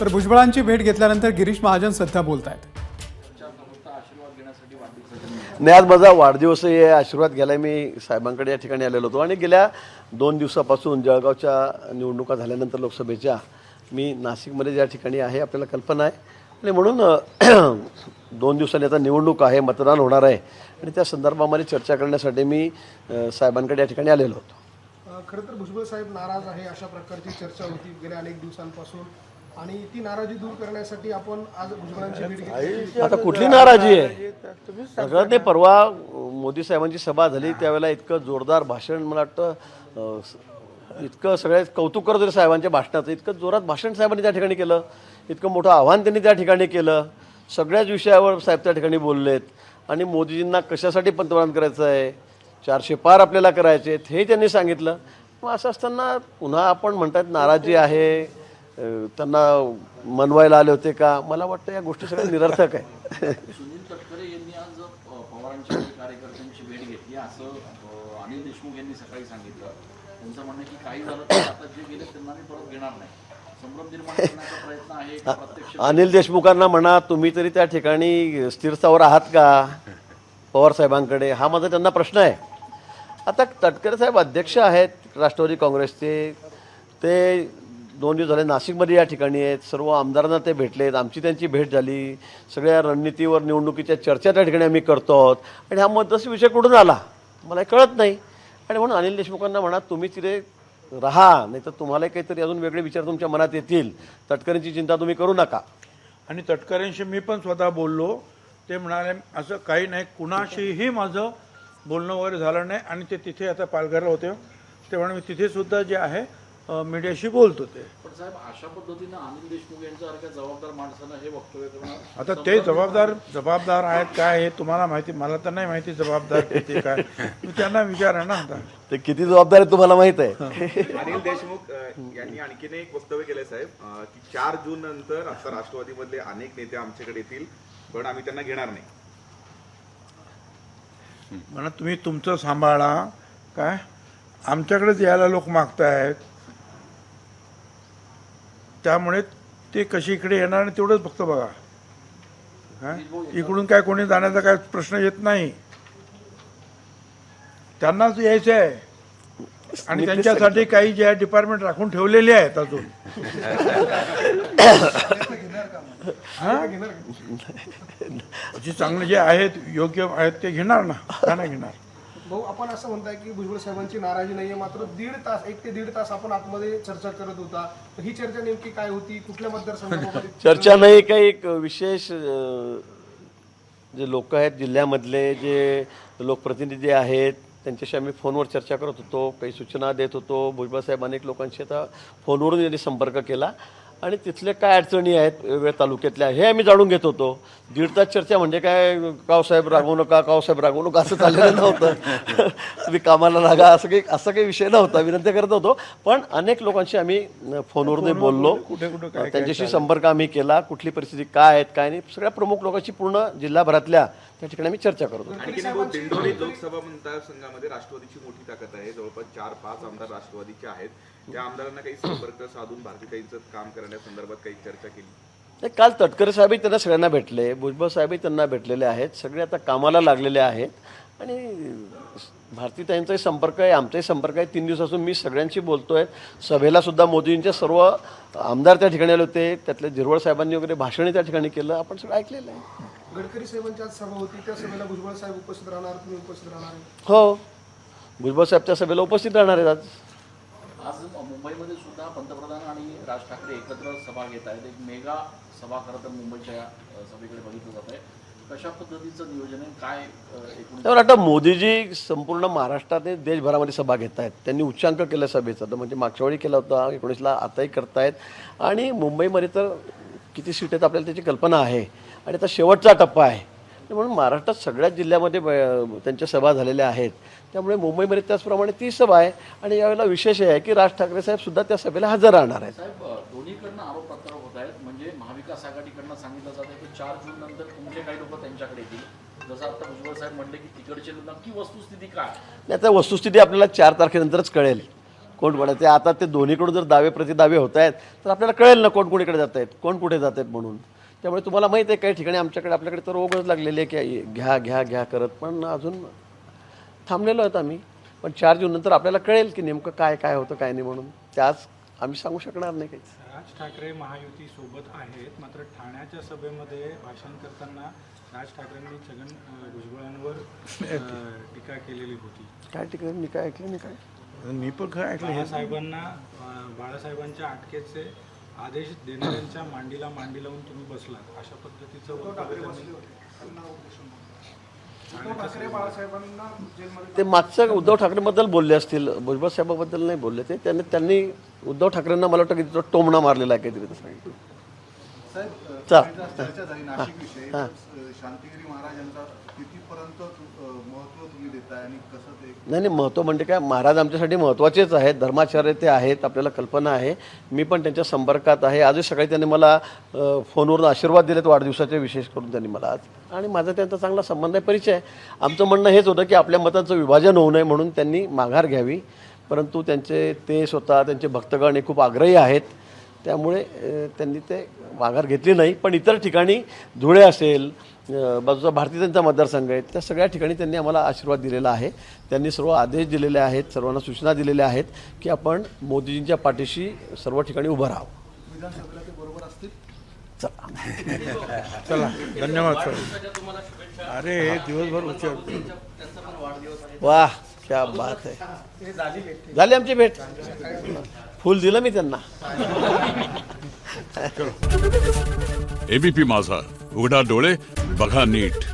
तर भुजबळांची भेट घेतल्यानंतर गिरीश महाजन सध्या बोलत आहेत नाही आज माझा वाढदिवस आहे आशीर्वाद घ्यायला मी साहेबांकडे या ठिकाणी आलेलो होतो. आणि गेल्या दोन दिवसापासून जळगावच्या निवडणुका झाल्यानंतर लोकसभेच्या मी नाशिकमध्ये ज्या ठिकाणी आहे आपल्याला कल्पना आहे. आणि म्हणून दोन दिवसांनी आता निवडणूक आहे मतदान होणार आहे. आणि त्या संदर्भामध्ये चर्चा करण्यासाठी मी साहेबांकडे या ठिकाणी आलेलो होतो. खरं तर भुजबळ साहेब नाराज आहे अशा प्रकारची चर्चा होती गेल्या अनेक दिवसांपासून. आणि ती नाराजी दूर करण्यासाठी आपण आज भुजबळांची भेट घेतली. आता कुठली नाराजी आहे? सगळं ते परवा मोदी साहेबांची सभा झाली त्यावेळेला इतकं जोरदार भाषण मला वाटतं इतकं सगळे कौतुक करत होते साहेबांच्या भाषणाचं. इतकं जोरात भाषण साहेबांनी त्या ठिकाणी केलं इतकं मोठं आव्हान त्यांनी त्या ठिकाणी केलं. सगळ्याच विषयावर साहेब त्या ठिकाणी बोललेत. आणि मोदीजींना कशासाठी पंतप्रधान करायचं आहे? चारशे पार आपल्याला करायचे आहेत हे त्यांनी सांगितलं. मग असं असताना पुन्हा आपण म्हणतात नाराजी आहे. त्यांना मनवायला आले होते का? मला वाटतं या गोष्टी सगळ्या निरर्थक आहे. सुनील तटकरे यांनी आज पवारांच्या कार्यकर्त्यांची भेट घेतली. असं अनिल देशमुख यांनी सकाळी सांगितलं. त्यांचं म्हणणं की काही झालं तर आता जे गेले त्यांना मी परत घेणार नाही. अनिल देशमुखांना म्हणा तुम्ही तरी त्या ठिकाणी स्थिरस्थावर आहात का? पवार साहेबांकडे. हा माझा त्यांना प्रश्न आहे. आता तटकरे साहेब अध्यक्ष आहेत राष्ट्रवादी काँग्रेसचे. ते दोन दिवस झाले नाशिकमध्ये या ठिकाणी आहेत. सर्व आमदारांना ते भेटलेत. आमची त्यांची भेट झाली. सगळ्या रणनीतीवर निवडणुकीच्या चर्चा त्या ठिकाणी आम्ही करतो आहोत. आणि हा मतदास विषय कुठून आला? मला हे कळत नाही. आणि म्हणून अनिल देशमुखांना म्हणा तुम्ही तिथे राहा. नाही तर तुम्हाला काहीतरी अजून वेगळे विचार तुमच्या मनात येतील. तटकऱ्यांची चिंता तुम्ही करू नका. आणि तटकऱ्यांशी मी पण स्वतः बोललो. ते म्हणाले असं काही नाही. कुणाशीही माझं बोलणं वगैरे झालं नाही. आणि ते तिथे आता पालघरला होते. ते म्हणून मी तिथेसुद्धा जे आहे मीडियाशी बोलत होते पण साहेब अशा पद्धतीनं अनिल देशमुख यांच्यासारख्या जबाबदार माणसानं हे वक्तव्य आता ते जबाबदार जबाबदार आहेत काय हे तुम्हाला माहिती मला तर नाही माहिती जबाबदार किती काय. मी त्यांना विचारा ना आता. ते किती जबाबदार आहे तुम्हाला माहीत आहे? अनिल देशमुख अ, यांनी आणखीन एक वक्तव्य केलंय साहेब अ, की चार जून नंतर आता राष्ट्रवादीमधले अनेक नेते आमच्याकडे येतील पण आम्ही त्यांना घेणार नाही. म्हणा तुम्ही तुमचं सांभाळा. काय? आमच्याकडेच यायला लोक मागतायत. त्यामुळे ते कशी इकडे येणार आणि तेवढंच फक्त बघा. काय इकडून काय कोणी जाण्याचा काय प्रश्न येत नाही. त्यांनाच यायचं आहे आणि त्यांच्यासाठी काही जे आहे डिपार्टमेंट राखून ठेवलेले आहेत अजून. जे चांगले जे आहेत योग्य आहेत ते घेणार ना. का नाही घेणार. भाऊ आपण असं म्हणताय की भुजबळ साहेबांची नाराजी नाहीये मात्र दीड तास एक ते दीड तास आपण आतमध्ये चर्चा करत होता. तर ही चर्चा नेमकी काय होती? कुठल्या मतदारसंघामध्ये चर्चा नाही काही एक विशेष जे लोक आहेत जिल्ह्यामधले जे लोकप्रतिनिधी आहेत त्यांच्याशी आम्ही फोनवर चर्चा करत होतो काही सूचना देत होतो. भुजबळ साहेब अनेक लोकांशी आता फोनवरून त्यांनी संपर्क केला. आणि तिथले काय अडचणी आहेत वेगवेगळ्या तालुक्यातल्या हे आम्ही जाणून घेत होतो. दीड तास चर्चा म्हणजे काय कावसाहेब रागवू नका कावसाहेब रागवू नका असं चाललेलं नव्हतं. तुम्ही कामाला लागा असं काही असं काही विषय नव्हता विनंती करत होतो. पण अनेक लोकांशी आम्ही फोनवरून बोललो. कुठे कुठे त्यांच्याशी संपर्क आम्ही केला कुठली परिस्थिती काय आहेत काय नाही सगळ्या प्रमुख लोकांशी पूर्ण जिल्हाभरातल्या त्या ठिकाणी आम्ही चर्चा करत दिंडोरी लोकसभा मतदारसंघामध्ये राष्ट्रवादीची मोठी ताकद आहे. जवळपास चार पाच आमदार राष्ट्रवादीचे आहेत. त्या आमदारांना काही संपर्क साधून भारतीताईंचं काम करण्यासंदर्भात काही चर्चा केली. काल तटकरे साहेबही त्यांना सगळ्यांना भेटले भुजबळ साहेबही त्यांना भेटलेले आहेत. सगळे आता कामाला लागलेले आहेत. आणि भारतीताईंचाही संपर्क आहे आमचाही संपर्क आहे. तीन दिवसापासून मी सगळ्यांशी बोलतो आहे सभेला सुद्धा मोदींचे सर्व आमदार त्या ठिकाणी आले होते. त्यातले झिरवळ साहेबांनी वगैरे भाषणही त्या ठिकाणी केलं. आपण सगळं ऐकलेलं आहे. गडकरी साहेबांची आज सभा होती त्या सभेला भुजबळ साहेब उपस्थित राहणार तुम्ही उपस्थित राहणार आहे. हो. भुजबळ साहेब त्या सभेला उपस्थित राहणार आहेत आज. आज मुंबईमध्ये सुद्धा पंतप्रधान आणि राज ठाकरे एकत्र सभा घेत आहेत. एक मेगा सभा खरं तर मुंबईच्या सभेकडे बघितलं जात आहे कशा पद्धतीचं नियोजन आहे? काय एकूण वाटतं मोदीजी संपूर्ण महाराष्ट्रात आणि देशभरामध्ये सभा घेत आहेत. त्यांनी उच्चांक केला सभेचा. तर म्हणजे मागच्या वेळी केला होता एकोणीसला आताही करतायत. आणि मुंबईमध्ये तर किती सीट आहेत आपल्याला त्याची कल्पना आहे. आणि आता शेवटचा टप्पा आहे. म्हणून महाराष्ट्रात सगळ्याच जिल्ह्यामध्ये त्यांच्या सभा झालेल्या आहेत. त्यामुळे मुंबईमध्ये त्याचप्रमाणे ती सभा आहे. आणि यावेळेला विशेष हे आहे की राज ठाकरे साहेब सुद्धा त्या सभेला हजर राहणार आहेत. दोन्हीकडनं आरोप प्रत्यारोप होत आहेत. म्हणजे महाविकास आघाडीकडनं सांगितलं जात आहे की चार जून नंतर तुमचे काही लोक त्यांच्याकडे येतील. जसं आता भुजबळ साहेब म्हटले की तिकडचे नक्की वस्तुस्थिती काय आता वस्तुस्थिती आपल्याला चार तारखेनंतरच कळेल. कोण कोणाचे आता ते दोन्हीकडून जर दावे प्रतिदावे होत आहेत तर आपल्याला कळेल ना कोण कोणीकडे जात आहेत कोण कुठे जात आहेत म्हणून. त्यामुळे तुम्हाला माहीत आहे काही ठिकाणी आमच्याकडे आपल्याकडे तर ओघच लागलेली आहे की घ्या घ्या घ्या करत. पण अजून थांबलेलो आहेत आम्ही. पण चार जून नंतर आपल्याला कळेल की नेमकं काय काय होतं काय नाही म्हणून. त्याच आम्ही सांगू शकणार नाही काहीच. राज ठाकरे महायुती सोबत आहेत मात्र ठाण्याच्या सभेमध्ये भाषण करताना राज ठाकरेंनी छगन भुजबळांवर टीका केलेली होती. काय ठिकाणी मी काय ऐकलं नाही काय? मी पण काय ऐकलं हे. बाळासाहेबांना अ, बाळासाहेबांच्या अटकेचे आदेश देणाऱ्यांच्या मांडीला मांडी लावून तुम्ही बसलात. अशा पद्धतीचं वक्तव्य त्यांनी ते मागचं उद्धव ठाकरेबद्दल बोलले असतील. भुजबळ साहेबाबद्दल नाही बोलले ते. त्यांनी त्यांनी उद्धव ठाकरेंना मला वाटतं की तो टोमणा मारलेला आहे काहीतरी तसं. सांगितलं नाही नाही महत्त्व म्हणजे काय? महाराज आमच्यासाठी महत्त्वाचेच आहेत. धर्माचार्य ते आहेत आपल्याला कल्पना आहे. मी पण त्यांच्या संपर्कात आहे. आजच सकाळी त्यांनी मला फोनवरून आशीर्वाद दिलेत वाढदिवसाचे विशेष करून त्यांनी मला आज. आणि माझा त्यांचा चांगला संबंध आहे परिचय आमचं म्हणणं हेच होतं की आपल्या मतांचं विभाजन होऊ नये म्हणून त्यांनी माघार घ्यावी. परंतु त्यांचे ते स्वतः त्यांचे भक्तगण हे खूप आग्रही आहेत. त्यामुळे त्यांनी ते माघार घेतली नाही. पण इतर ठिकाणी धुळे असेल बाजूचा भारतीय जनता मतदारसंघ आहे त्या सगळ्या ठिकाणी त्यांनी आम्हाला आशीर्वाद दिलेला आहे. त्यांनी सर्व आदेश दिलेले आहेत सर्वांना सूचना दिलेल्या आहेत की आपण मोदीजींच्या पाठीशी सर्व ठिकाणी उभं राहावं. विधानसभेला ते बरोबर असतील? चला. चला धन्यवाद सर. अरे हे दिवसभर उच्चार. वा क्या बात आहे झाली आमची भेट. फुल दिलं मी त्यांना. एबीपी माझा. उघडा डोळे बघा नीट.